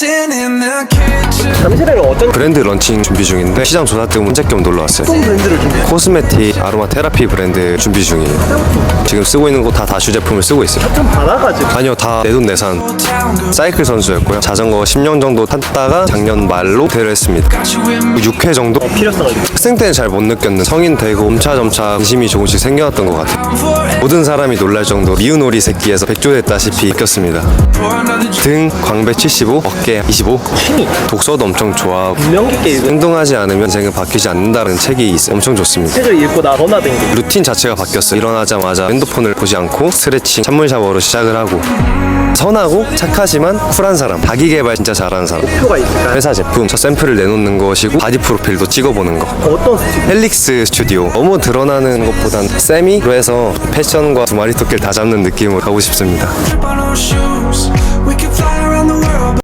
dancing in the. 잠실에는 어떤 브랜드 런칭 준비 중인데 시장 조사 때문에 혼자 겸 놀러 왔어요. 브랜드를 준비해요? 코스메틱 아로마 테라피 브랜드 준비 중이에요. 지금 쓰고 있는 거 다 다슈 제품을 쓰고 있어요. 좀 받아가지고 아니요, 다 내 돈 내산. Town good. 사이클 선수였고요. 자전거 10년 정도 탔다가 작년 말로 퇴를 했습니다. Got you with me. 6회 정도? 필요성을 학생 때는 잘 못 느꼈는데 성인 되고 점차점차 관심이 조금씩 생겨났던 것 같아요. 모든 사람이 놀랄 정도 미운 오리 새끼에서 백조됐다시피 느꼈습니다. 등 광배 75, 어깨 25. 취미 독서도 엄청 좋아하고 분명 깊게 읽은 행동하지 않으면 인생은 바뀌지 않는다는 책이 있어요. 엄청 좋습니다. 책을 읽고 나 전화된 게 루틴 자체가 바뀌었어요. 일어나자마자 핸드폰을 보지 않고 스트레칭, 찬물 샤워로 시작을 하고 선하고 착하지만 쿨한 사람, 자기 개발 진짜 잘하는 사람. 표가 있을까요? 회사 제품, 첫 샘플을 내놓는 것이고 바디 프로필도 찍어보는 거. 어떤 스타일? 헬릭스 스튜디오 너무 드러나는 것보단 세미로 해서 패션과 두 마리 토끼를 다 잡는 느낌으로 가고 싶습니다 on shoes.